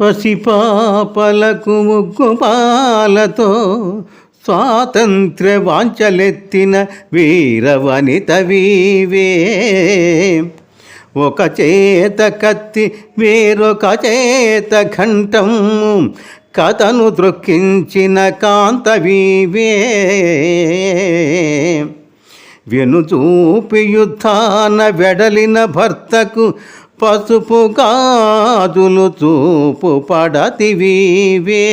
పసిపాపలకు ముగ్గుపాలతో స్వాతంత్ర్య వాంచలెత్తిన వీరవనిత వీవే. ఒక చేత కత్తి వేరొక చేత ఘంటం కథను ద్రొక్కించిన కాంతవీవే వెనుచూపి యుద్ధాన వెడలిన భర్తకు పసుపు గాజులు చూపు పడతివీవే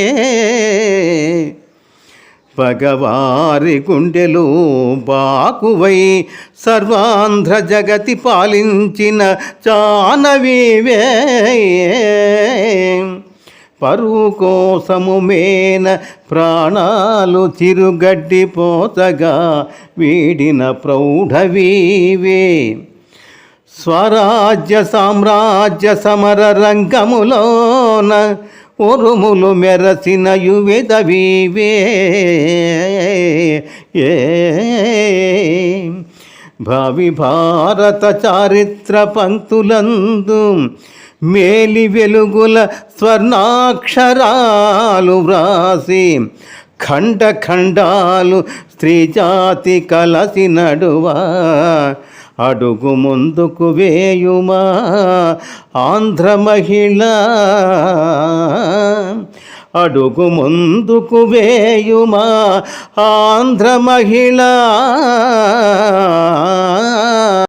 పగవారి గుండెలు బాకువై సర్వాంధ్ర జగతి పాలించిన చానవీవే పరువు కోసము మేన ప్రాణాలు చిరుగడ్డి పోతగా వీడిన ప్రౌఢవీవే స్వరాజ్య సామ్రాజ్య సమర రంగములోన ఉరుములు మెరసిన యువిధవీవే ఏ. భావి భారత చారిత్ర పంక్తులందు మేలి వెలుగుల స్వర్ణాక్షరాలు వ్రాసి ఖండ ఖండాలు స్త్రీ జాతి కలసి నడువా. అడుగు ముందుకు వేయుమా ఆంధ్ర మహిళ? అడుగు ముందుకు వేయుమా ఆంధ్ర మహిళ?